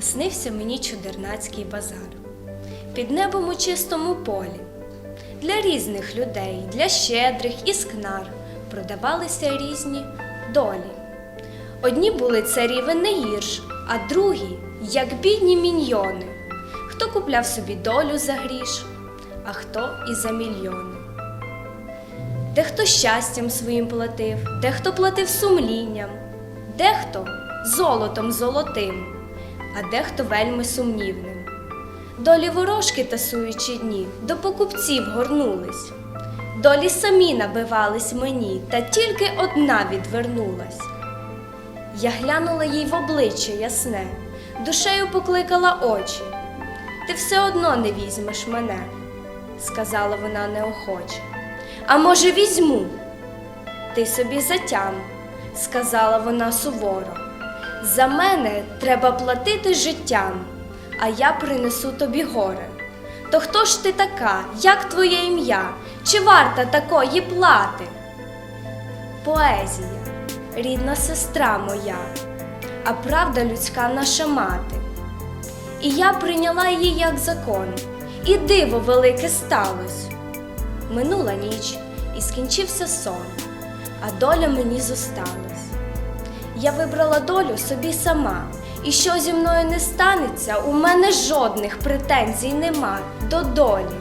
Снився мені чудернацький базар. Під небом у чистому полі. Для різних людей, для щедрих і скнар продавалися різні долі. Одні були царіви не гірш, а другі, як бідні міньйони. Хто купляв собі долю за гріш, а хто і за мільйони. Дехто щастям своїм платив, дехто платив сумлінням, дехто золотом золотим, а дехто вельми сумнівним. Долі ворожки тасуючи дні, до покупців горнулись. Долі самі набивались мені, та тільки одна відвернулась. Я глянула їй в обличчя ясне, душею покликала очі. Ти все одно не візьмеш мене, сказала вона неохоче. А може, візьму? Ти собі затям, сказала вона суворо. За мене треба платити життям, а я принесу тобі горе. То хто ж ти така, як твоє ім'я, чи варта такої плати? Поезія, рідна сестра моя, а правда людська наша мати. І я прийняла її як закон, і диво велике сталось. Минула ніч і скінчився сон, а доля мені зосталась. Я вибрала долю собі сама, і що зі мною не станеться, у мене жодних претензій нема до долі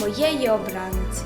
моєї обраниці.